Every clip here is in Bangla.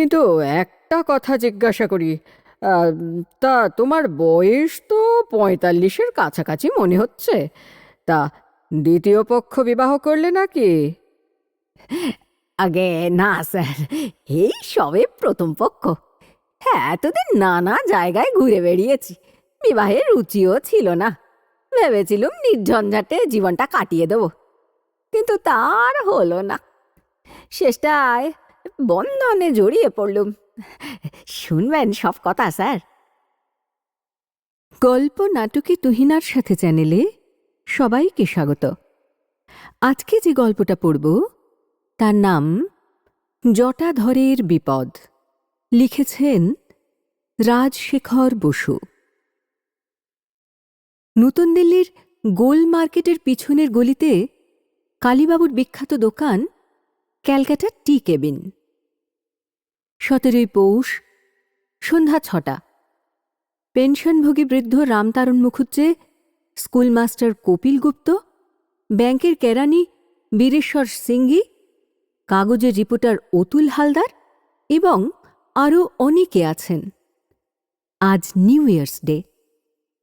কিন্তু একটা কথা জিজ্ঞাসা করি তা তোমার বয়স তো পঁয়তাল্লিশের কাছাকাছি মনে হচ্ছে? তা দ্বিতীয় পক্ষ বিবাহ করলে নাকি? আগে না, স্যার, এই সবে প্রথম পক্ষ। হ্যাঁ এতদিন নানা জায়গায় ঘুরে বেরিয়েছি বিবাহের রুচিও ছিল না। ভেবেছিলুম নির্ঝঞ্ঝাটে জীবনটা কাটিয়ে দেব, কিন্তু তার হলো না। শেষটায় বন্ধনে জড়িয়ে পড়লুম। শুনবেন সব কথা, স্যার। গল্প নাটকে তুহিনার সাথে চ্যানেলে সবাইকে স্বাগত। আজকে যে গল্পটা পড়ব, তার নাম জটাধরের বিপদ। লিখেছেন রাজশেখর বসু। নতুন দিল্লির গোল মার্কেটের পিছনের গলিতে কালীবাবুর বিখ্যাত দোকান ক্যালকাটা টি কেবিন। সতেরোই পৌষ, সন্ধ্যা ছটা। পেনশনভোগী বৃদ্ধ রামতারণ মুখুজ্জে স্কুলমাস্টার কপিল গুপ্ত, ব্যাংকের কেরানি বীরেশ্বর সিংহি, কাগজের রিপোর্টার অতুল হালদার এবং আরও অনেকে আছেন। আজ নিউ ইয়ার্স ডে।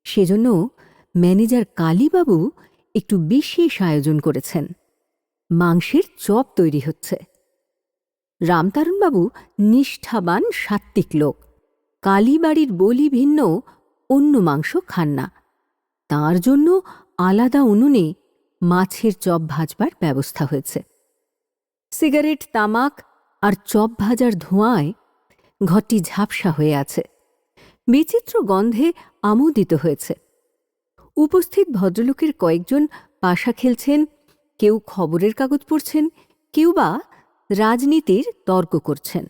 সেজন্য ম্যানেজার কালীবাবু একটু বিশেষ আয়োজন করেছেন। মাংসের চপ তৈরি হচ্ছে। রামতারণবাবু নিষ্ঠাবান সাত্ত্বিক লোক। কালীবাড়ির বলি ভিন্ন, অন্য মাংস খান না। তাঁর জন্য আলাদা উনুনে মাছের চপ ভাজবার ব্যবস্থা হয়েছে। সিগারেট, তামাক আর চপ ভাজার ধোঁয়ায় ঘরটি ঝাপসা হয়ে আছে। বিচিত্র গন্ধে আমোদিত হয়েছে। উপস্থিত ভদ্রলোকের কয়েকজন পাশা খেলছেন কেউ খবরের কাগজ পড়ছেন, কেউ বা রাজনীতির তর্ক করছেন।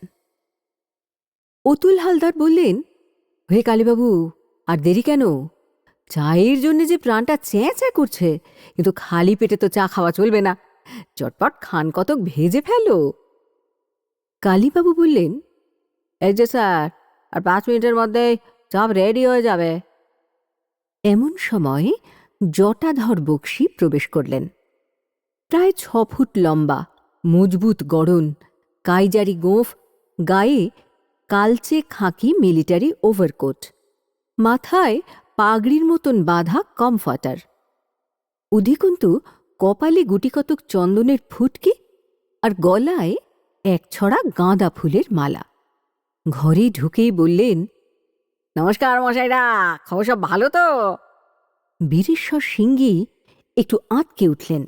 অতুল হালদার বললেন, হে কালীবাবু, আর দেরি কেন? চায়ের জন্য যে প্রাণটা চ্যাঁ চ্যাঁ করছে কিন্তু খালি পেটে তো চা খাওয়া চলবে না। চটপট খান কতক ভেজে ফেলো। কালীবাবু বললেন, এই যে স্যার, আর পাঁচ মিনিটের মধ্যে সব রেডি হয়ে যাবে। এমন সময় জটাধর বক্সি প্রবেশ করলেন। প্রায় ছ ফুট লম্বা, মজবুত গড়ন, কাইজারি গোঁফ, গায়ে কালচে খাঁকি মিলিটারি ওভারকোট। মাথায় পাগড়ির মতন বাঁধা কমফাটার উধিকন্তু কপালে গুটিকতক চন্দনের ফুটকি আর গলায় এক ছড়া গাঁদা ফুলের মালা। ঘরে ঢুকেই বললেন, নমস্কার মশাইরা, খবর সব ভালো তো? বীরেশ্বর সিংহি একটু আঁতকে উঠলেন।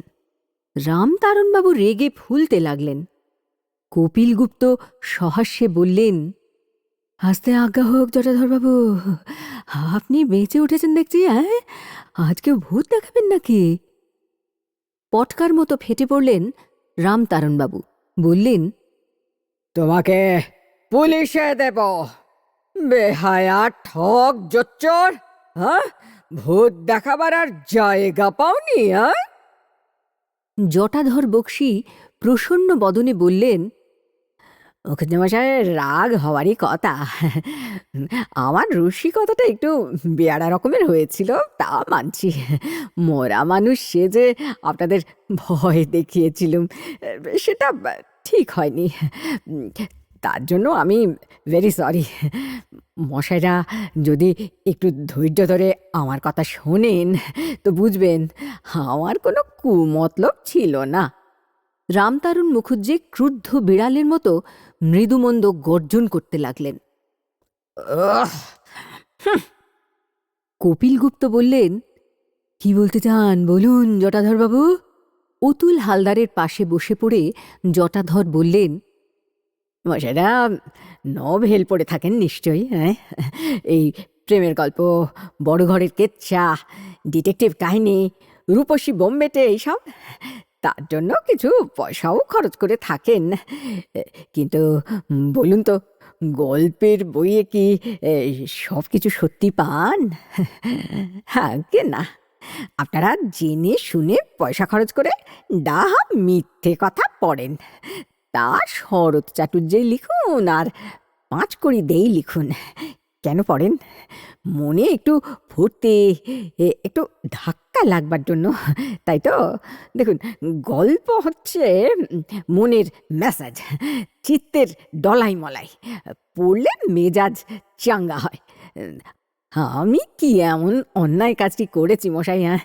রামতারণবাবু রেগে ফুলতে লাগলেন। কপিল গুপ্ত সহাস্যে বললেন হাসতে আজ্ঞা হোক জটাধরবাবু, আপনি বেঁচে উঠেছেন দেখছি হ্যাঁ? আজকেও ভূত দেখাবেন নাকি? পটকার মতো ফেটে পড়লেন রামতারণবাবু, বললেন, তোমাকে পুলিশে দেব। বেহায়া ঠক জোচ্চর হ্যাঁ? ভূত দেখাবার আর জায়গা পাওনি হ্যাঁ? জটাধর বক্সি প্রসন্ন বদনে বললেন মশাই রাগ হওয়ারই কথা। আমার রসিকতাটা একটু বেয়ারা রকমের হয়েছিল, তা মানছি। মোরা মানুষ সে যে আপনাদের ভয় দেখিয়েছিলুম, সেটা ঠিক হয়নি। তার জন্য আমি ভেরি সরি মশাইরা যদি একটু ধৈর্য ধরে আমার কথা শোনেন, তো বুঝবেন আমার কোনো কুমতলব ছিল না। রামতারুণ মুখুজ্জে ক্রুদ্ধ বিড়ালের মতো মৃদুমন্দ গর্জন করতে লাগলেন। কপিল গুপ্ত বললেন, কি বলতে চান? বলুন, জটাধরবাবু। অতুল হালদারের পাশে বসে পড়ে জটাধর বললেন মশাইরা নভেল পড়ে থাকেন নিশ্চয়ই হ্যাঁ? এই প্রেমের গল্প, বড় ঘরের কেচ্ছা, ডিটেকটিভ কাহিনী, রূপসী বোম্বেটে এইসব, তার জন্য কিছু পয়সাও খরচ করে থাকেন। কিন্তু বলুন তো, গল্পের বইয়ে কি সব কিছু সত্যি পান? হ্যাঁ কে না। আপনারা জেনে শুনে পয়সা খরচ করে ডাহা মিথ্যে কথা পড়েন। তা শরৎ চাটুর্যেই লিখুন আর পাঁচ করি দেই লিখুন। কেন পড়েন? মনে একটু ফুর্তি একটু ধাক্কা লাগবার জন্য, তাই তো? দেখুন, গল্প হচ্ছে মনের মেসাজ, চিত্তের ডলাই মলাই, পড়লে মেজাজ চাঙ্গা হয়। আমি কি এমন অন্যায় কাজটি করেছি মশাই হ্যাঁ?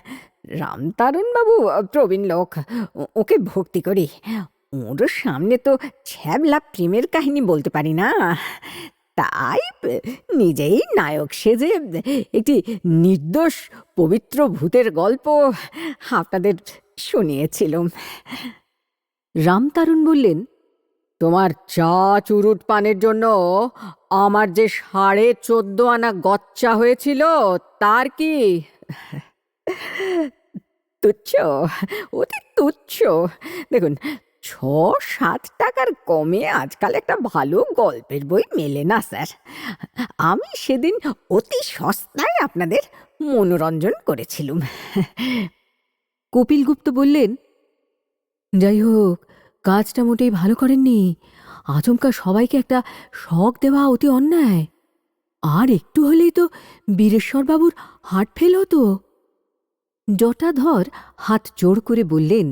রামতারণবাবু প্রবীণ লোক ওকে ভক্তি করি। ওর সামনে তো ছ্যাবলা প্রেমের কাহিনী বলতে পারি না। তাই নিজেই নায়ক সেজে একটি নির্দোষ পবিত্র ভূতের গল্প আপনাদের শুনিয়েছিলাম। রামতারুণ বললেন, তোমার চা চুরুট পানের জন্য আমার যে সাড়ে চোদ্দ আনা গচ্চা হয়েছিল, তার কি? তুচ্ছ, অতি তুচ্ছ। দেখুন ছ সাত টাকার কমে আজকাল একটা ভালো গল্পের বই মেলে না, স্যার। আমি সেদিন অতি সস্তায় আপনাদের মনোরঞ্জন করেছিলুম। কপিল গুপ্ত বললেন, যাই হোক, কাজটা মোটেই ভালো করেননি। আচমকা সবাইকে একটা শখ দেওয়া অতি অন্যায়। আর একটু হলেই তো বীরেশ্বরবাবুর হার্ট ফেল হতো। জটাধর হাত জোর করে বললেন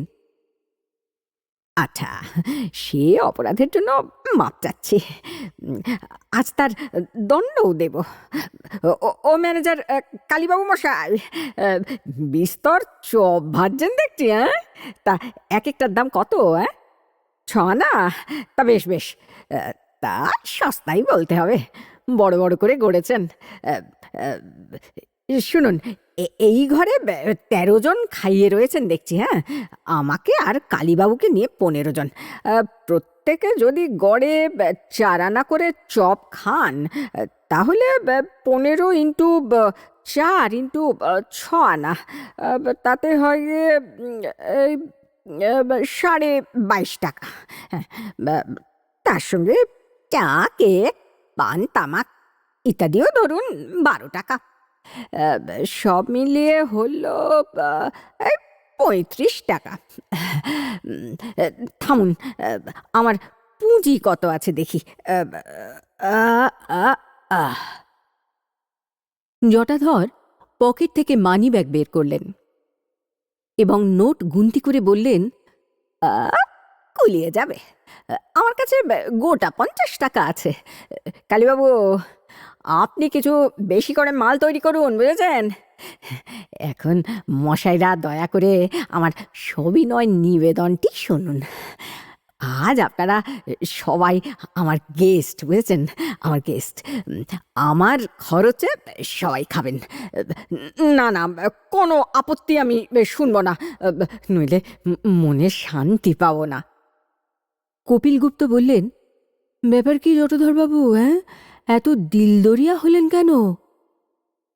আচ্ছা সে অপরাধের জন্য মাপ চাচ্ছি। আজ তার দণ্ডও দেব। ও- ম্যানেজার কালীবাবু মশাই বিস্তর চপ ভাজছেন দেখছি হ্যাঁ? তা এক একটার দাম কত হ্যাঁ? ছ না তা বেশ বেশ। তা সস্তাই বলতে হবে। বড় বড় করে গড়েছেন। শুনুন এই ঘরে তেরো জন খাইয়ে রয়েছেন দেখছি হ্যাঁ? আমাকে আর কালীবাবুকে নিয়ে পনেরো জন। প্রত্যেকে যদি গড়ে চার আনা করে চপ খান তাহলে পনেরো ইন্টু চার ইন্টু ছ আনা তাতে হয় এই সাড়ে বাইশ টাকা হ্যাঁ, তার সঙ্গে চা কেক পান তামাক ইত্যাদিও ধরুন বারো টাকা। সব মিলিয়ে হলো পঁয়ত্রিশ টাকা। থামুন আমার পুঁজি কত আছে দেখি। জটাধর পকেট থেকে মানি ব্যাগ বের করলেন এবং নোট গুনতি করে বললেন কুলিয়ে যাবে। আমার কাছে গোটা পঞ্চাশ টাকা আছে। কালীবাবু আপনি কিছু বেশি করে মাল তৈরি করুন, বুঝেছেন? এখন মশাইরা দয়া করে আমার সবিনয় নিবেদনটি শুনুন। আজ আপনারা সবাই আমার গেস্ট বুঝেছেন? আমার গেস্ট আমার খরচে সবাই খাবেন। না না, কোনো আপত্তি আমি শুনব না। নইলে মনে শান্তি পাবো না। কপিল গুপ্ত বললেন, ব্যাপার কি জটধরবাবু হ্যাঁ? এত দিলদরিয়া হলেন কেন?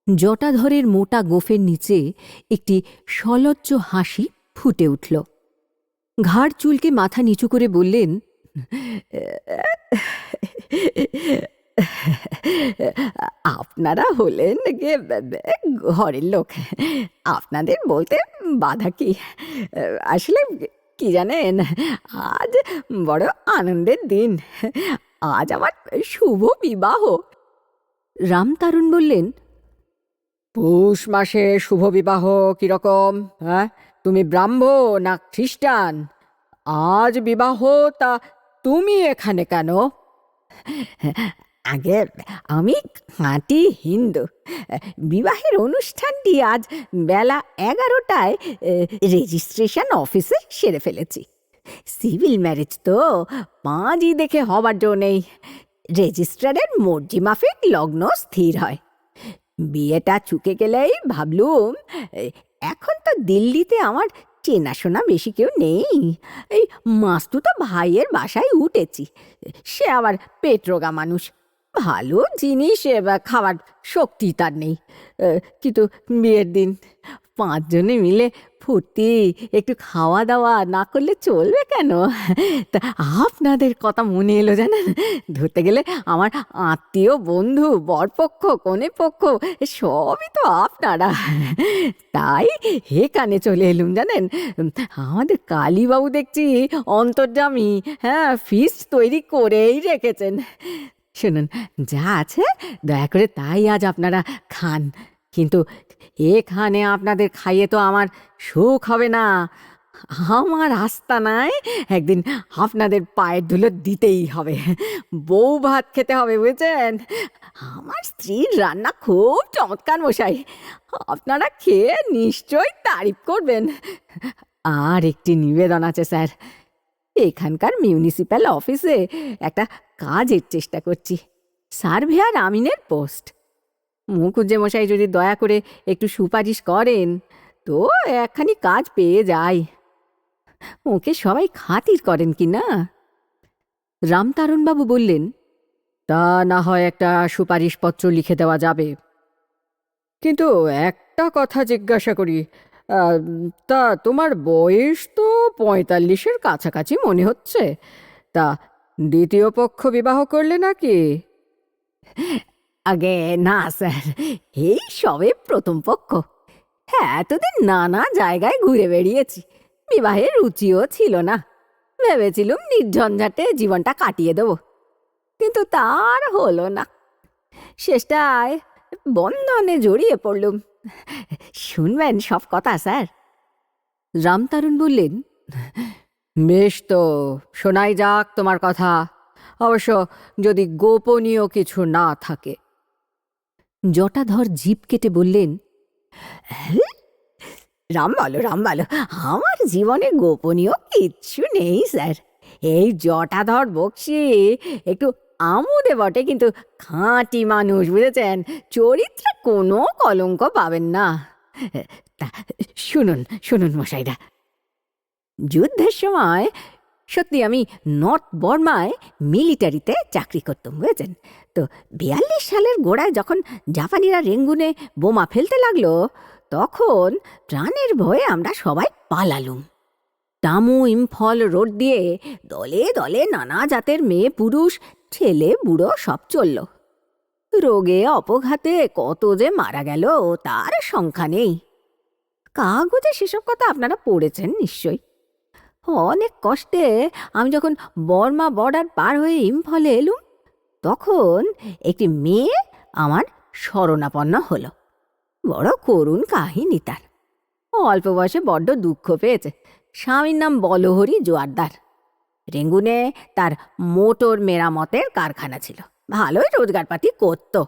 জটাধরের মোটা গোফের নিচে একটি সলজ্জ হাসি ফুটে উঠল। ঘাড় চুলকে মাথা নিচু করে বললেন, আপনারা হলেন ঘরের লোক। আপনাদের বলতে বাধা কি? আসলে কি জানেন, আজ বড় আনন্দের দিন। আজ আমার শুভ বিবাহ। রামতারণ বললেন পৌষ মাসে শুভ বিবাহ কীরকম হ্যাঁ? তুমি ব্রাহ্ম না খ্রিস্টান? আজ বিবাহ তা তুমি এখানে কেন? আগে আমি খাঁটি হিন্দু। বিবাহের অনুষ্ঠানটি আজ বেলা এগারোটায় রেজিস্ট্রেশন অফিসে সেরে ফেলেছি। সিভিল ম্যারেজ তো পাঁচই দেখে হবার জো নেই। রেজিস্ট্রারের মর্জি মাফিক লগ্ন স্থির হয়। বিয়েটা চুকে গেলেই ভাবলুম এখন তো দিল্লিতে আমার চেনাশোনা বেশি কেউ নেই। এই মাস্তু তো ভাইয়ের বাসায় উঠেছি, সে আবার পেটরোগা মানুষ। ভালো জিনিস খাওয়ার শক্তি তার নেই কিন্তু বিয়ের দিন পাঁচজনে মিলে ফুর্তি, একটু খাওয়া দাওয়া না করলে চলবে কেন? তা আপনাদের কথা মনে এলো জানেন? ধরতে গেলে আমার আত্মীয় বন্ধু, বরপক্ষ, কনে পক্ষ, সবই তো আপনারা। তাই হে কানে চলে এলুম জানেন? আমাদের কালীবাবু দেখছি অন্তর্জামী হ্যাঁ ফিস্ট তৈরি করেই রেখেছেন। শুনুন, যা আছে দয়া করে তাই আজ আপনারা খান। কিন্তু এখানে আপনাদের খাইয়ে তো আমার সুখ হবে না। আমার আস্তানায় একদিন আপনাদের পায়ের ধুলো দিতেই হবে। বউ ভাত খেতে হবে, বুঝেছেন? আমার স্ত্রীর রান্না খুব চমৎকার মশাই। আপনারা খেয়ে নিশ্চয়ই তারিফ করবেন। আর একটি নিবেদন আছে, স্যার। এখানকার মিউনিসিপ্যাল অফিসে একটা কাজের চেষ্টা করছি। সার্ভেয়ার আমিনের পোস্ট। মশাই যদি দয়া করে একটু সুপারিশ করেন, তো একখানি কাজ পেয়ে যায় ওকে সবাই খাতির করেন কি না? রামতারণবাবু বললেন, তা না হয় একটা সুপারিশপত্র লিখে দেওয়া যাবে। কিন্তু একটা কথা জিজ্ঞাসা করি তা তোমার বয়স তো পঁয়তাল্লিশের কাছাকাছি মনে হচ্ছে। তা দ্বিতীয় পক্ষ বিবাহ করলে নাকি? আগে না, স্যার। এই সবে প্রথম পক্ষ। হ্যাঁ এতদিন নানা জায়গায় ঘুরে বেরিয়েছি বিবাহের রুচিও ছিল না। ভেবেছিলুম নির্ঝঞ্ঝাটে জীবনটা কাটিয়ে দেবো। কিন্তু তার হলো না। শেষটায় বন্ধনে জড়িয়ে পড়লুম। শুনবেন সব কথা, স্যার। রামতারণ বললেন, বেশ তো, শোনাই যাক তোমার কথা। অবশ্য যদি গোপনীয় কিছু না থাকে জটাধর জিপ কেটে বললেন রাম বলো রাম বলো, আমার জীবনে গোপনীয় কিচ্ছু নেই, স্যার। এই জটাধর বক্সি একটু আমোদে বটে, কিন্তু খাঁটি মানুষ, বুঝেছেন? চরিত্রে কোনো কলঙ্ক পাবেন না। তা, শুনুন শুনুন মশাইরা। যুদ্ধের সময় সত্যি আমি নর্থ বর্মায় মিলিটারিতে চাকরি করতাম, বুঝেছেন? তো বিয়াল্লিশ সালের গোড়ায় যখন জাপানিরা রেঙ্গুনে বোমা ফেলতে লাগল, তখন প্রাণের ভয়ে আমরা সবাই পালালুম। তামু ইম্ফল রোড দিয়ে দলে দলে নানা জাতের মেয়ে, পুরুষ, ছেলে, বুড়ো সব চলল। রোগে অপঘাতে কত যে মারা গেল, তার সংখ্যা নেই। কাগজে সেসব কথা আপনারা পড়েছেন নিশ্চয়ই। অনেক কষ্টে আমি যখন বর্মা বর্ডার পার হয়ে ইম্ফলে এলুম তখন একটি মেয়ে আমার শরণাপন্ন হলো। বড় করুণ কাহিনী তার। অল্প বয়সে বড্ড দুঃখ পেয়েছে। স্বামীর নাম বলহরি জোয়ারদার। রেঙ্গুনে তার মোটর মেরামতের কারখানা ছিল। ভালোই রোজগারপাতি করত।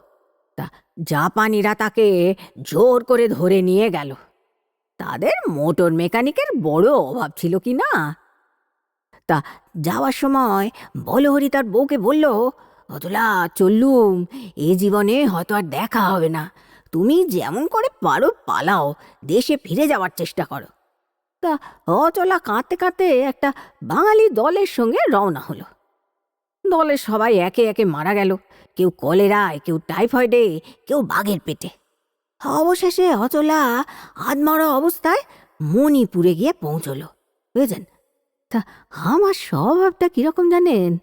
তা জাপানিরা তাকে জোর করে ধরে নিয়ে গেল। তাদের মোটর মেকানিকের বড় অভাব ছিল কি না? তা যাওয়ার সময় বলহরি তার বউকে বলল অতলা, চললুম, এ জীবনে হয়তো আর দেখা হবে না। তুমি যেমন করে পারো পালাও, দেশে ফিরে যাওয়ার চেষ্টা করো। তা অচলা কাঁদতে কাঁদতে একটা বাঙালি দলের সঙ্গে রওনা হলো। দলের সবাই একে একে মারা গেল। কেউ কলেরায়, কেউ টাইফয়েডে, কেউ বাঘের পেটে। অবশেষে অচলা আধমরা অবস্থায় মণিপুরে গিয়ে পৌঁছলো। বুঝেছেন তা আমার স্বভাবটা কীরকম জানেন?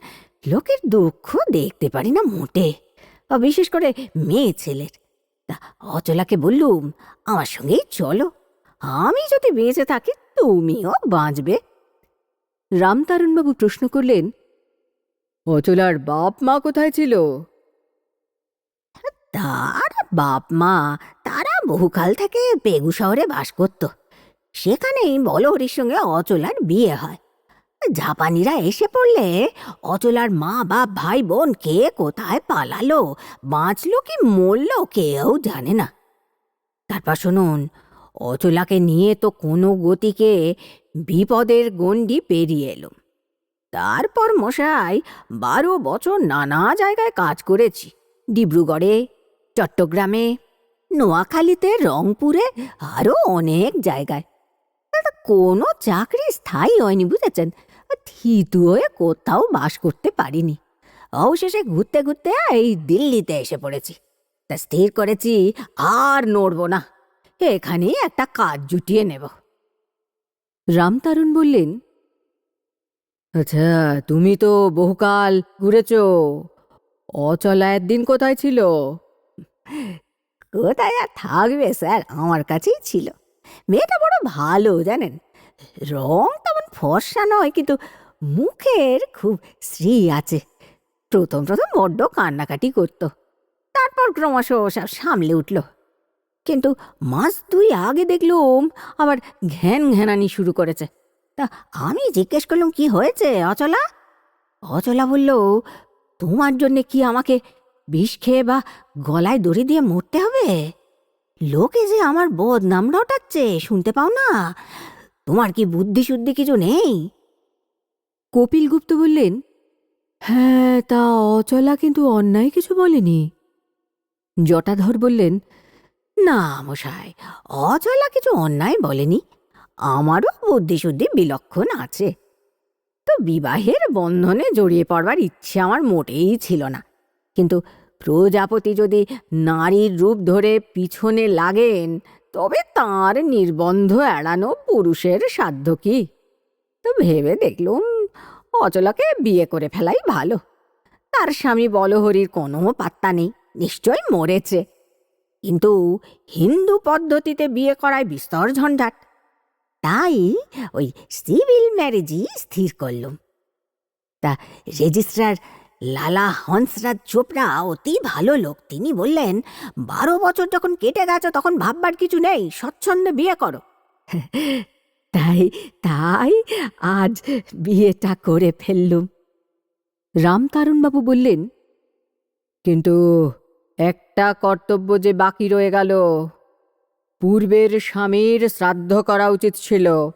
লোকের দুঃখ দেখতে পারি না মোটে। বিশেষ করে মেয়ে ছেলের। তা অচলাকে বললুম, আমার সঙ্গেই চলো। আমি যদি বেঁচে থাকি, তুমিও বাঁচবে। রামতারণবাবু প্রশ্ন করলেন, অচলার বাপ মা কোথায় ছিল? তার বাপ মা, তারা বহুকাল থেকে পেগু শহরে বাস করত। সেখানেই বলহরির সঙ্গে অচলার বিয়ে হয়। জাপানিরা এসে পড়লে অচলার মা, বাপ, ভাই, বোন কে কোথায় পালালো, বাঁচলো কি মরল কেউ জানে না। তারপর শুনুন, অচলাকে নিয়ে তো কোনো গতিকে বিপদের গণ্ডি পেরিয়ে এলো। তারপর মশাই বারো বছর নানা জায়গায় কাজ করেছি, ডিব্রুগড়ে, চট্টগ্রামে, নোয়াখালীতে, রংপুরে আরও অনেক জায়গায়। কোনো চাকরি স্থায়ী হয়নি, বুঝেছেন? থিতু হয়ে কোথাও বাস করতে পারিনি। অবশেষে ঘুরতে ঘুরতে এই দিল্লিতে এসে পড়েছি। তা স্থির করেছি, আর নড়ব না। এখানেই একটা কাজ জুটিয়ে নেব। রামতারুণ বললেন আচ্ছা তুমি তো বহুকাল ঘুরেছ। অচলা একদিন কোথায় ছিল? কোথায় আর থাকবে, স্যার? আমার কাছেই ছিল। মেয়েটা বড় ভালো, জানেন? রং তেমন ফর্সা নয়, কিন্তু মুখের খুব শ্রী আছে। প্রথম প্রথম বড্ড কান্নাকাটি করত। তারপর ক্রমশ সব সামলে উঠল। কিন্তু মাস দুই আগে দেখলুম আবার ঘ্যান ঘ্যানানি শুরু করেছে। তা আমি জিজ্ঞেস করলাম, কি হয়েছে, অচলা? অচলা বলল, তোমার জন্যে কি আমাকে বিষ খেয়ে বা গলায় দড়ি দিয়ে মরতে হবে? লোকে যে আমার বদনাম রটাচ্ছে, শুনতে পাও না? তোমার কি বুদ্ধি শুদ্ধি কিছু নেই? কপিল গুপ্ত বললেন হ্যাঁ তা অচলা কিন্তু অন্যায় কিছু বলেনি? জটাধর বললেন, না মশাই, অচলা কিছু অন্যায় বলেনি। আমারও বুদ্ধি শুদ্ধি বিলক্ষণ আছে। তো বিবাহের বন্ধনে জড়িয়ে পড়বার ইচ্ছে আমার মোটেই ছিল না। কিন্তু প্রজাপতি যদি নারীর রূপ ধরে পিছনে লাগেন, তবে তার নির্বন্ধ এড়ানো পুরুষের সাধ্য কি? তো ভেবে দেখলুম অচলাকে বিয়ে করে ফেলাই ভালো। তার স্বামী বলহরির কোনো পাত্তা নেই, নিশ্চয় মরেছে। কিন্তু হিন্দু পদ্ধতিতে বিয়ে করায় বিস্তর ঝঞ্ঝাট। তাই ওই সিভিল ম্যারেজই স্থির করলুম। তা রেজিস্ট্রার লালা হংসরাজ চোপড়া অতি ভালো লোক। তিনি বললেন, বারো বছর যখন কেটে গেছে, তখন ভাববার কিছু নেই, স্বচ্ছন্দে বিয়ে করো। তাই তাই, আজ বিয়েটা করে ফেললুম। রামতারণবাবু বললেন, কিন্তু একটা কর্তব্য যে বাকি রয়ে গেল, পূর্বের স্বামীর শ্রাদ্ধ করা উচিত ছিল।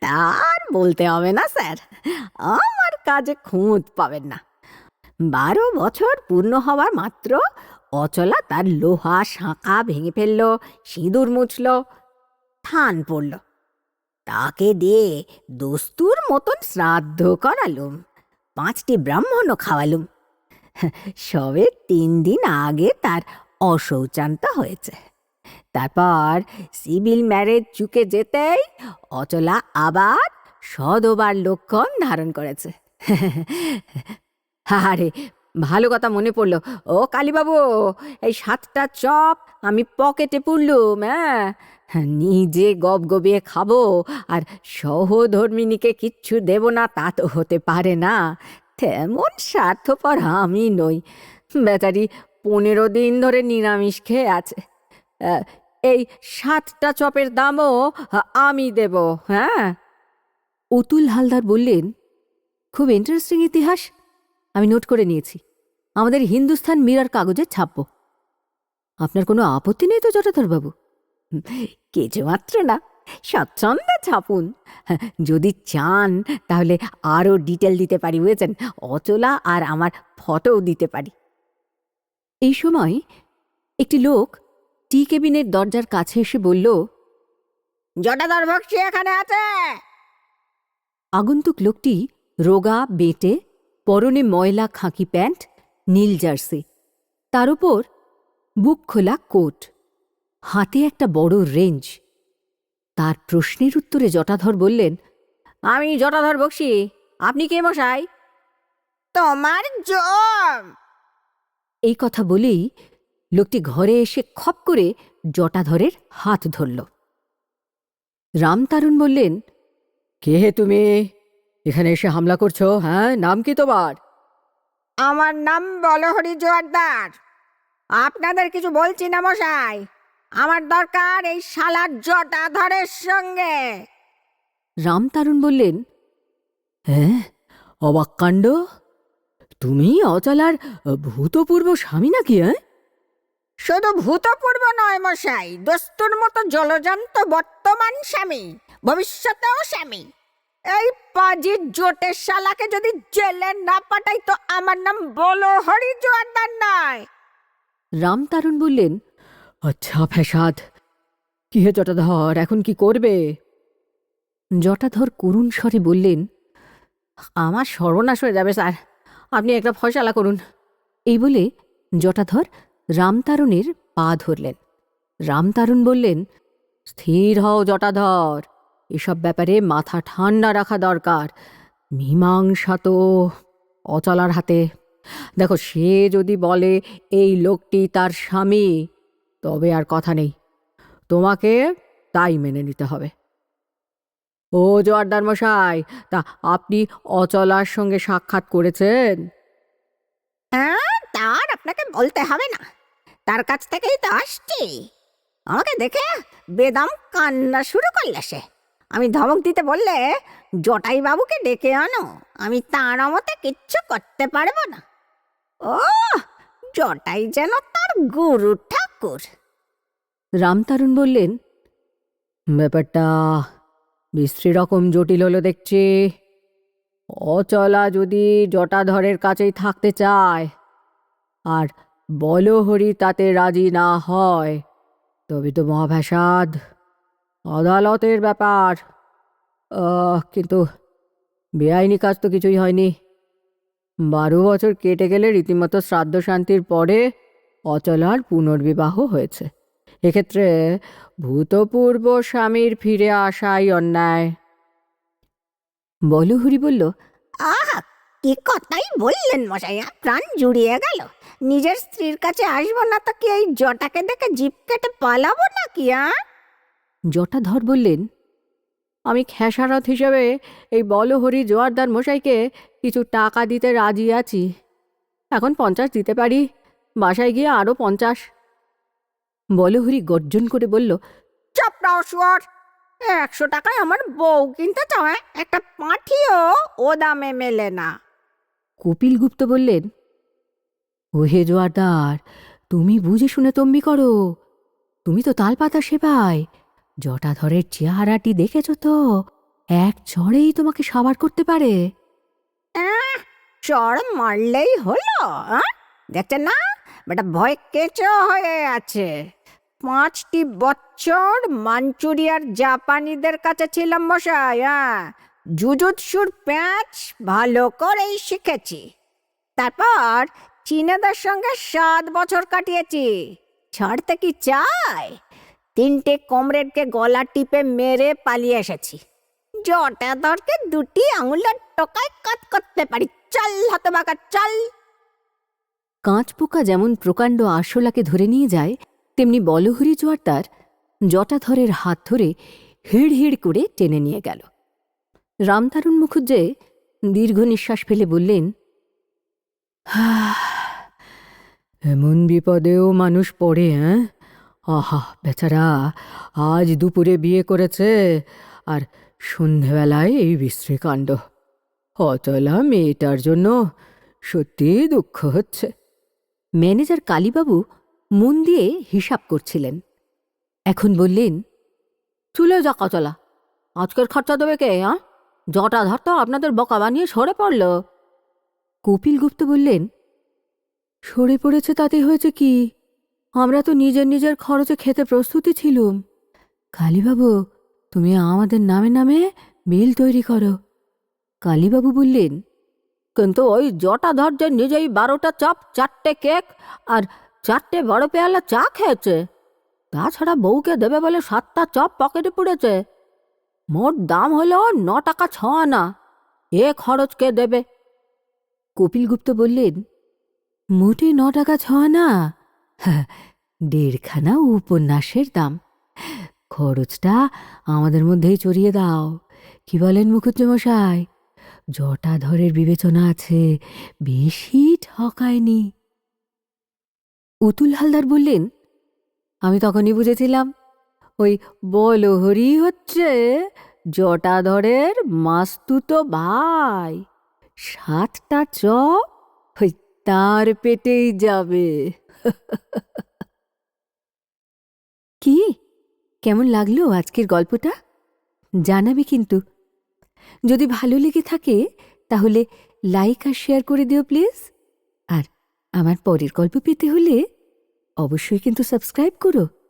তার বলতে হবে না, স্যার। আমার কাজে খুঁত পাবেন না। বারো বছর পূর্ণ হওয়ার মাত্র অচলা তার লোহা শাঁখা ভেঙে ফেলল, সিঁদুর মুছল, থান পড়ল। তাকে দিয়ে দস্তুর মতন শ্রাদ্ধ করালুম, পাঁচটি ব্রাহ্মণও খাওয়ালুম। সবে তিন দিন আগে তার অশৌচান্ত হয়েছে। তারপর সিভিল ম্যারেজ চুকে যেতেই অচলা আবার সদবার লক্ষণ ধারণ করেছে। আরে, ভালো কথা মনে পড়ল। ও কালীবাবু, এই সাতটা চপ আমি পকেটে পুরলুম হ্যাঁ? নিজে গপ গবিয়ে খাব আর সহধর্মিনীকে কিচ্ছু দেব না, তা তো হতে পারে না। তেমন স্বার্থপর আমি নই। বেচারি পনেরো দিন ধরে নিরামিষ খেয়ে আছে। এই সাতটা চপের দামও আমি দেব হ্যাঁ? অতুল হালদার বললেন, খুব ইন্টারেস্টিং ইতিহাস। আমি নোট করে নিয়েছি। আমাদের হিন্দুস্থান মিরার কাগজে ছাপব। আপনার কোনো আপত্তি নেই তো জটাধরবাবু কিছুমাত্র না। স্বচ্ছন্দে ছাপুন। যদি চান, তাহলে আরও ডিটেল দিতে পারি, বুঝেছেন? অচলা আর আমার ফটোও দিতে পারি। এই সময় একটি লোক টি কেবিনের দরজার কাছে এসে বলল জটাধর বক্সি এখানে আছে। আগন্তুক লোকটি রোগা বেটে পরনে ময়লা খাঁকি প্যান্ট নীল জার্সি তার উপর বুক খোলা কোট হাতে একটা বড় রেঞ্জ। তার প্রশ্নের উত্তরে জটাধর বললেন আমি জটাধর বক্সি আপনি কে মশাই? তোমার জম। এই কথা বলেই লোকটি ঘরে এসে খপ করে জটাধরের হাত ধরল। রামতারুণ বললেন কে হে তুমি? এখানে এসে হামলা করছ? হ্যাঁ নাম কি তোমার? আমার নাম বলহরি জোয়ারদার। আপনাদের কিছু বলছি না মশাই। আমার দরকার এই শালার জটাধরের সঙ্গে। রামতারুণ বললেন হ্যাঁ অবাক কাণ্ড? তুমি অচলার ভূতপূর্ব স্বামী নাকি হ্যাঁ? শুধু ভূতপূর্ব নয় মশাই, দস্তুর মতো জলজান্ত বর্তমান স্বামী, ভবিষ্যতেও স্বামী। এই পাজির জোটের শালাকে যদি জেলে না পাঠাই তো আমার নাম বলো হরি জোয়ারদার নয় রামতারুণ বললেন আচ্ছা ফ্যাসাদ, কি হে জটাধর, এখন কি করবে? জটাধর করুণ স্বরে বললেন, আমার সর্বনাশ হয়ে যাবে স্যার, আপনি একটা ফয়সালা করুন। এই বলে জটাধর রামতারণের পা ধরলেন। রামতারণ বললেন, স্থির হও জটাধর, এসব ব্যাপারে মাথা ঠান্ডা রাখা দরকার। মীমাংসা তো অচলার হাতে। দেখো, সে যদি বলে এই লোকটি তার স্বামী, তবে আর কথা নেই। তোমাকে তাই মেনে নিতে হবে। ও জোয়ারদার মশাই তা আপনি অচলার সঙ্গে সাক্ষাৎ করেছেন? আপনাকে বলতে হবে না। তার কাছ থেকেই তো আসছি। আমাকে দেখে বেদম কান্না শুরু করলে সে। আমি ধমক দিতে বললে জটাই বাবুকে ডেকে আনো, আমি তার মতে কিচ্ছু করতে পারব না। ও জটাই যেন তার গুরু ঠাকুর। রামতারণ বললেন, ব্যাপারটা বিশ্রী রকম জটিল হলো দেখছি। অচলা যদি জটাধরের কাছেই থাকতে চায় আর বলহরি তাতে রাজি না হয়। তবে তো মহাভ্যাসাদ আদালতের ব্যাপার। কিন্তু বেআইনি কাজ তো কিছুই হয়নি। বারো বছর কেটে গেলে রীতিমতো শ্রাদ্ধ শান্তির পরে অচলার পুনর্বিবাহ হয়েছে। এক্ষেত্রে ভূতপূর্ব স্বামীর ফিরে আসাই অন্যায়। বলহরি বলল কি কথাই বললেন মশাই আ, প্রাণ জুড়িয়ে গেল। নিজের স্ত্রীর কাছে আসব না তো কি এই জটাকে দেখে জিপ কেটে পালাবো না কি আ? জটাধর বললেন আমি খেসারত হিসেবে এই বলহরি জোয়ারদার মশাইকে কিছু টাকা দিতে রাজি আছি। এখন পঞ্চাশ দিতে পারি বাসায় গিয়ে আরও পঞ্চাশ। বলহরি গর্জন করে বলল চাপড়াও শুয়ার একশো টাকায় আমার বউ কিনতে চাও একটা পাঠিও ও দামে মেলে না। কপিল গুপ্ত বললেন, ওহে জোয়ারদার, তুমি বুঝে শুনে তম্বি করো। তুমি তো তালপাতা সেবায় জটাধরের চেহারাটি দেখেছ তো? এক চড়েই তোমাকে সাবার করতে পারে। চড় মারলেই হলো? দেখছেন না? বেটা ভয় কেঁচো হয়ে আছে। পাঁচটি বছর মাঞ্চুরিয়ার জাপানিদের কাছে ছিলাম মশাই হ্যাঁ জুজুৎসুর প্যাঁচ ভালো করেই শিখেছি। তারপর চীনেদের সঙ্গে সাত বছর কাটিয়েছি। ছাড়তে কি চাই? তিনটে কমরেডকে গলা টিপে মেরে পালিয়ে এসেছি। জটাধরকে দুটি আঙুলের টোকায় কাট করতে পারি। চল হতবাকা, চল। কাঁচ পোকা যেমন প্রকাণ্ড আরশোলাকে ধরে নিয়ে যায়, তেমনি বলহরি জোয়ারদার জটাধরের হাত ধরে হিড় হিড় করে টেনে নিয়ে গেল। রামতারুণ মুখুজ্জে দীর্ঘ নিঃশ্বাস ফেলে বললেন "হাহ, এমন বিপদেও মানুষ পড়ে হ্যাঁ আহা বেচারা আজ দুপুরে বিয়ে করেছে আর সন্ধেবেলায় এই বিশ্রী কাণ্ড। অচলা মেয়েটার জন্য সত্যিই দুঃখ হচ্ছে। ম্যানেজার কালীবাবু মন দিয়ে হিসাব করছিলেন। এখন বললেন চুলে যা কচলা আজকের খরচা দেবে কে হ্যাঁ জটা ধরতো আপনাদের বকা বানিয়ে সরে পড়ল। কপিল গুপ্ত বললেন, সরে পড়েছে তাতে হয়েছে কি? আমরা তো নিজের নিজের খরচে খেতে প্রস্তুতি ছিলুম। কালীবাবু, তুমি আমাদের নামে নামে বিল তৈরি করো। কালীবাবু বললেন, কিন্তু ওই জটা যে নিজেই বারোটা চপ, চারটে কেক আর চারটে বড় পেয়ালা চা খেয়েছে, তাছাড়া বউকে দেবে বলে সাতটা চপ পকেটে পড়েছে। মোট দাম হলো ন টাকা ছ আনা এ খরচ কে দেবে। কপিল গুপ্ত বললেন, মোটে ন টাকা ছ আনা দেড়খানা উপন্যাসের দাম। খরচটা আমাদের মধ্যেই চড়িয়ে দাও। কি বলেন মুখুজ্জমশাই জটাধরের বিবেচনা আছে, বেশি ঠকায়নি। উতুল হালদার বললেন, আমি তখনই বুঝেছিলাম ওই বলহরি হচ্ছে জটাধরের মাস্তুতো ভাই। সাতটা চ, ওই তার পেটেই যাবে। কি? কেমন লাগল আজকের গল্পটা? জানাবে কিন্তু। যদি ভালো লেগে থাকে, তাহলে লাইক আর শেয়ার করে দিও প্লিজ। আর আমার পরের গল্প পেতে হলে অবশ্যই কিন্তু সাবস্ক্রাইব করো।